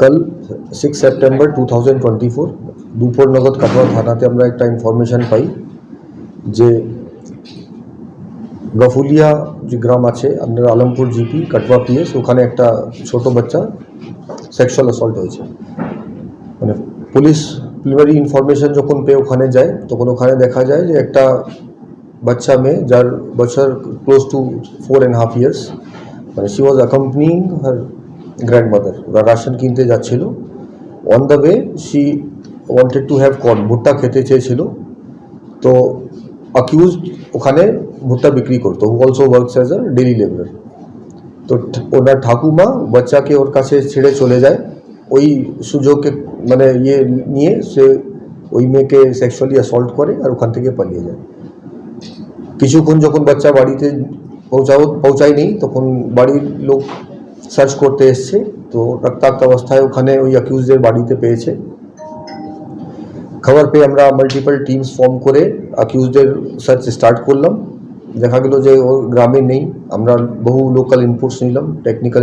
কাল six September two thousand twenty four দুপুর নগদ কাটোয়া থানাতে আমরা একটা ইনফরমেশন পাই যে গফুলিয়া যে গ্রাম আছে আপনার আলমপুর জিপি কাটওয়া পিএস ওখানে একটা ছোট বাচ্চা সেক্সুয়াল অ্যাসল্ট হয়েছে। মানে পুলিশ প্রিলিমিনারি ইনফরমেশন যখন পেয়ে ওখানে যায়, তখন ওখানে দেখা যায় যে একটা বাচ্চা মেয়ে, যার বছর close to four and half years মানে she was accompanying her grand mother ওরা রাশন কিনতে যাচ্ছিল on the way she wanted to have corn ভুট্টা খেতে চেয়েছিল তো অ্যাকিউজ ওখানে ভুট্টা বিক্রি করতো who also works as a daily labourer তো ঠ- ওনার ঠাকুমা বাচ্চাকে ওর কাছে ছেড়ে চলে যায় ওই সুযোগকে মানে ইয়ে নিয়ে সে ওই মেয়েকে সেক্সুয়ালি অ্যাসল্ট করে আর ওখান থেকে পালিয়ে যায় কিছুক্ষণ যখন বাচ্চা বাড়িতে পৌঁছাও পৌঁছায়নি তখন বাড়ির লোক সার্চ করতে এসছে। তো রক্তাক্ত অবস্থায় ওখানে ওই অ্যাকিউজদের বাড়িতে পেয়েছে। খবর পেয়ে আমরা মাল্টিপল টিমস ফর্ম করে অ্যাকিউজদের সার্চ স্টার্ট করলাম। দেখা গেল যে ও গ্রামে নেই। আমরা বহু লোকাল ইনপুটস নিলাম টেকনিক্যাল